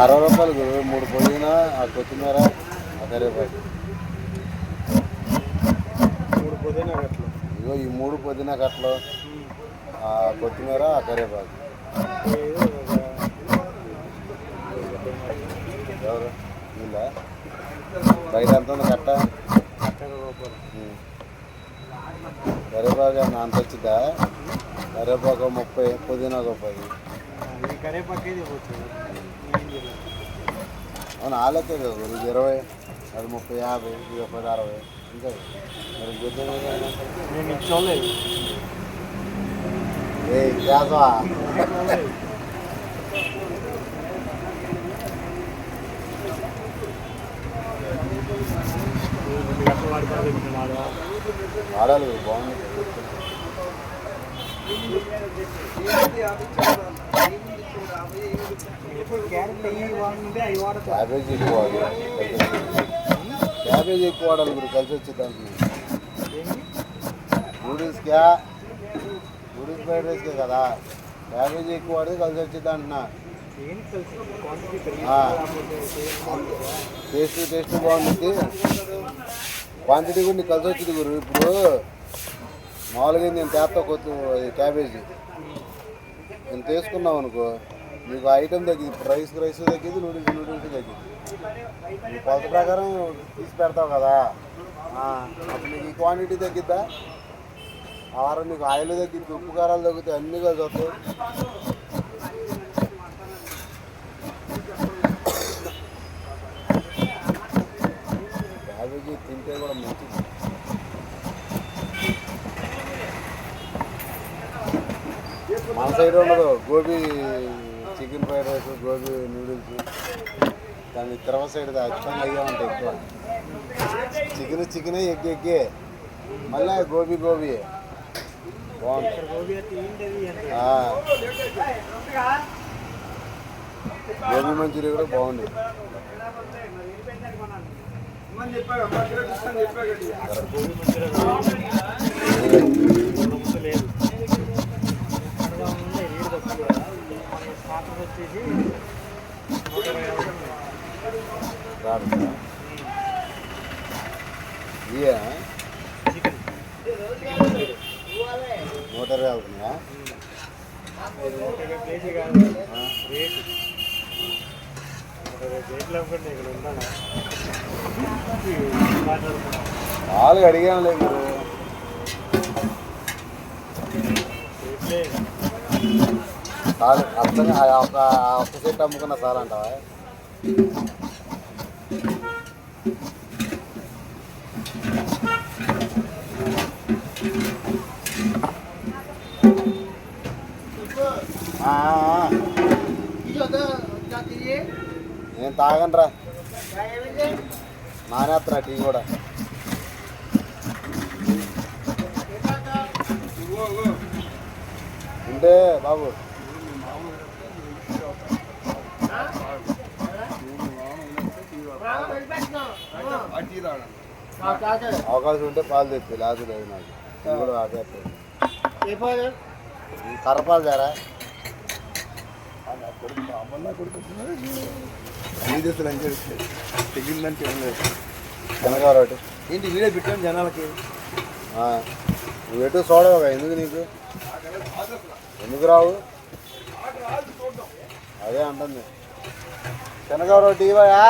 అరవై రూపాయలు గురు. మూడు పుదీనా ఆ కొత్తిమీర ఆ కరివేపాకు. మూడు పుదీనా కట్టలు. ఇగో ఈ మూడు పుదీనా కట్టలు ఆ కొత్తిమీర ఆ కరివేపాకు. ఎవరు? వీళ్ళ? బయట ఎంత ఉంది కట్ట. కరివేపాకు అంత వచ్చిద్దా? కరివేపాకు ముప్పై పుదీనా ఒక పది కరేపాకే అవును ఆలకే కదా ఇది ఇరవై అది ముప్పై యాభై ఇది ఒక పది అరవై. ఇంకా మరి నేను ఇది చూడలేదు ఏ బాగుంది. క్యాబేజీ ఎక్కువ వాడాలి. క్యాబేజీ ఎక్కువ వాడాలి. మీరు కలిసి వచ్చే దానికి నూడిల్స్కా నూడిల్స్ ఫ్రైడ్ రైస్కే కదా? క్యాబేజీ ఎక్కువ వాడితే కలిసి వచ్చేది అంటున్నా. టేస్ట్ టేస్ట్ బాగుంటుంది క్వాంటిటీ కూడా నీకు కలిసి వచ్చింది గురు ఇప్పుడు మామూలుగా నేను తేస్తా కొత్త క్యాబేజీ. నేను తీసుకున్నావు అనుకో నీకు ఐటమ్ తగ్గింది రైస్ రైస్ తగ్గింది నూడిల్స్ నూడిల్స్ తగ్గింది. నీ కొలత ప్రకారం తీసి పెడతావు కదా. అప్పుడు నీకు ఈ క్వాంటిటీ తగ్గిద్దా? ఆ వారం నీకు ఆయిల్ తగ్గిద్ది ఉప్పు కారాలు తగ్గుతాయి అన్నీ కలిసి వస్తాయి. క్యాబేజీ తింటే కూడా మంచిది. మన సైడ్ ఉండదు. Gobi chicken fried rice gobi noodles. దాని తిరువ సైడ్ అచ్చంగా అయ్యే ఉంటాయి ఎక్కువ. చికెన్ చికెన్ ఎగ్ ఎగ్గే. మళ్ళీ గోబీ గోబీ. బాగుంటుంది గోబీ మంచూరియా కూడా బాగుంది. గోబీ మోటార్ మాట్లాడుకున్నాం వాళ్ళు అడిగాను లేదు మీరు అర్థంగా ఆ ఒక్క ఆ ఒక్క సెట్ అమ్ముకున్న చాలు అంటావా? నేను తాగనరా. నానేస్తున్నా టీ కూడా. ఉంటే బాబు. అవకాశం ఉంటే పాలు తెచ్చు లేదు లేదు నాకు. కూడా ఆపేస్తాను అని చెప్పి తెగిందంటే ఏం లేదు. శనగవారు ఒకటి ఏంటి వీడియో పెట్టాను జనాలకి? ఆ, నువ్వు ఎటు చూడవుగా ఎందుకు నీకు? ఎందుకు రావు? అదే అంటుంది. ఒకటి ఇవ్వయా